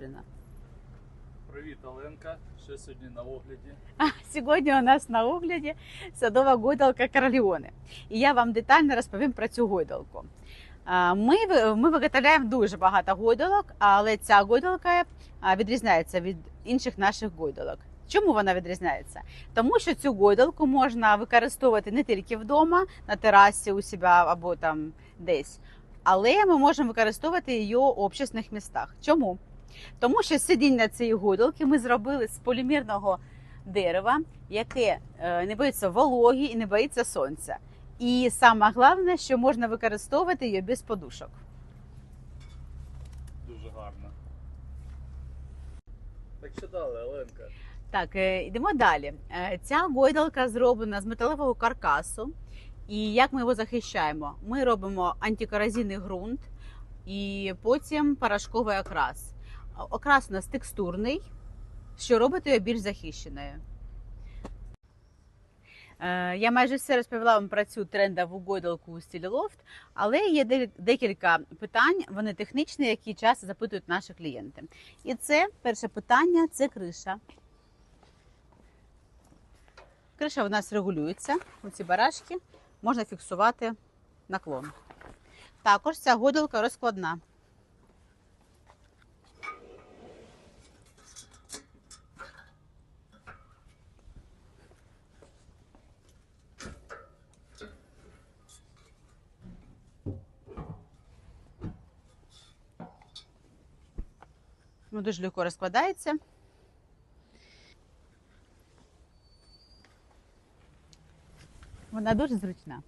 Добрина. Привіт, Оленка. Що сьогодні на огляді? А сьогодні у нас на огляді садова гойдалка Короліони. І я вам детально розповім про цю гойдалку. Ми, ми виготовляємо дуже багато гойдалок, але ця гойдалка відрізняється від інших наших гойдалок. Чому вона відрізняється? Тому що цю гойдалку можна використовувати не тільки вдома, на терасі у себе або там десь, але ми можемо використовувати її в общественних містах. Чому? Тому що сидіння цієї гойдалки ми зробили з полімерного дерева, яке е, не боїться вологі і не боїться сонця. І саме головне, що можна використовувати її без подушок. Дуже гарно. Так що далі, Оленка? Так, е, йдемо далі. Е, Ця гойдалка зроблена з металевого каркасу. І як ми його захищаємо? Ми робимо антикоразійний ґрунт і потім порошковий окрас. Окрас у нас текстурний, що робить його більш захищеною. Е, Я майже все розповіла вам про цю трендову гойдалку у стилі лофт, але є декілька питань, вони технічні, які часто запитують наші клієнти. І це перше питання це криша. Криша у нас регулюється. Оці барашки можна фіксувати наклон. Також ця гойдалка розкладна. Ну, дуже легко розкладається. Вона дуже зручна.